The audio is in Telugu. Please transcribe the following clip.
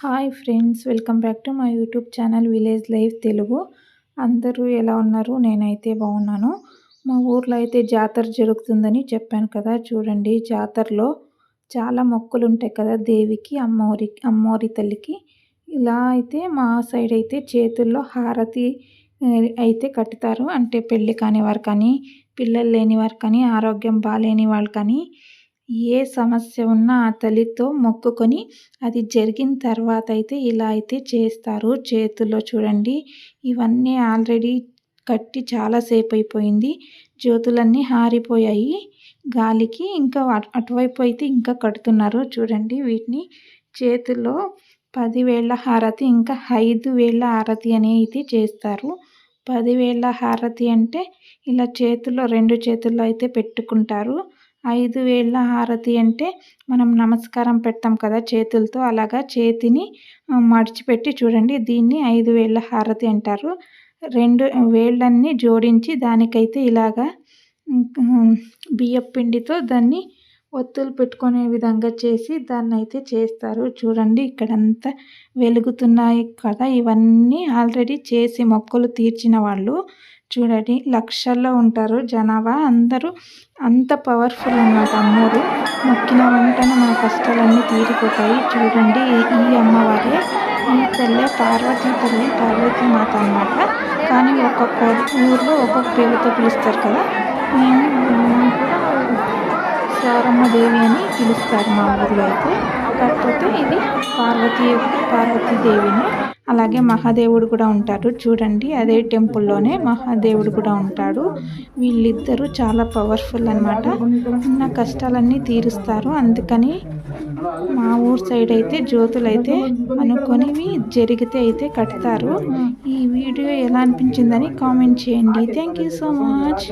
Hi friends welcome back to my YouTube channel village life Telugu. అందరూ ఎలా ఉన్నారు? నేనైతే బాగున్నాను. మా ఊర్లో అయితే జాతర జరుగుతుందని చెప్పాను కదా. చూడండి జాతరలో చాలా మొక్కులు ఉంటాయి కదా దేవికి అమ్మవారి అమ్మవారి తల్లికి. ఇలా అయితే మా సైడ్ అయితే చేతుల్లో హారతి అయితే కట్టుతారు అంటే పెళ్ళి కాని వారు కానీ పిల్లలు లేని వారు కానీ ఆరోగ్యం బాగాలేని వాళ్ళు కానీ ఏ సమస్య ఉన్నా ఆ తల్లితో మొక్కుకొని అది జరిగిన తర్వాత అయితే ఇలా అయితే చేస్తారు. చేతుల్లో చూడండి ఇవన్నీ ఆల్రెడీ కట్టి చాలాసేపు అయిపోయింది జ్యోతులన్నీ హారిపోయాయి. గాలికి ఇంకా అటువైపు అయితే ఇంకా కడుతున్నారు. చూడండి వీటిని చేతుల్లో పదివేల హారతి ఇంకా ఐదు వేల హారతి అనేది చేస్తారు. పదివేల హారతి అంటే ఇలా చేతుల్లో రెండు చేతుల్లో అయితే పెట్టుకుంటారు. ఐదు వేళ్ళ హారతి అంటే మనం నమస్కారం పెడతాం కదా చేతులతో అలాగా చేతిని మడిచిపెట్టి చూడండి. దీన్ని ఐదు వేళ్ళ హారతి అంటారు. రెండు వేళ్ళన్నీ జోడించి దానికైతే ఇలాగా బియ్యపు పిండితో దాన్ని ఒత్తులు పెట్టుకునే విధంగా చేసి దాన్ని అయితే చేస్తారు. చూడండి ఇక్కడంతా వెలుగుతున్నాయి కదా. ఇవన్నీ ఆల్రెడీ చేసి మొక్కలు తీర్చిన వాళ్ళు. చూడండి లక్షల్లో ఉంటారు జనాభా. అందరూ అంత పవర్ఫుల్ అన్నమాట అమ్మవారు. మొక్కిన వెంటనే మన కష్టాలన్నీ తీరిపోతాయి. చూడండి ఈ అమ్మవారే ఈ తల్లి పార్వతీ తల్లి పార్వతీ మాత అన్నమాట. కానీ ఒక్కొక్క ఊర్లో ఒక్కొక్క పేరుతో పిలుస్తారు కదా. మేము సారమ్మ దేవి అని పిలుస్తారు మా ఊర్లో అయితే. కాకపోతే ఇది పార్వతీ పార్వతీదేవిని. అలాగే మహాదేవుడు కూడా ఉంటాడు చూడండి అదే టెంపుల్లోనే మహాదేవుడు కూడా ఉంటాడు. వీళ్ళిద్దరూ చాలా పవర్ఫుల్ అనమాట ఉన్న కష్టాలన్నీ తీరుస్తారు. అందుకని మా ఊరు సైడ్ అయితే జ్యోతులు అయితే అనుకొనివి జరిగితే అయితే కడతారు. ఈ వీడియో ఎలా అనిపించిందని కామెంట్ చేయండి. Thank you so much.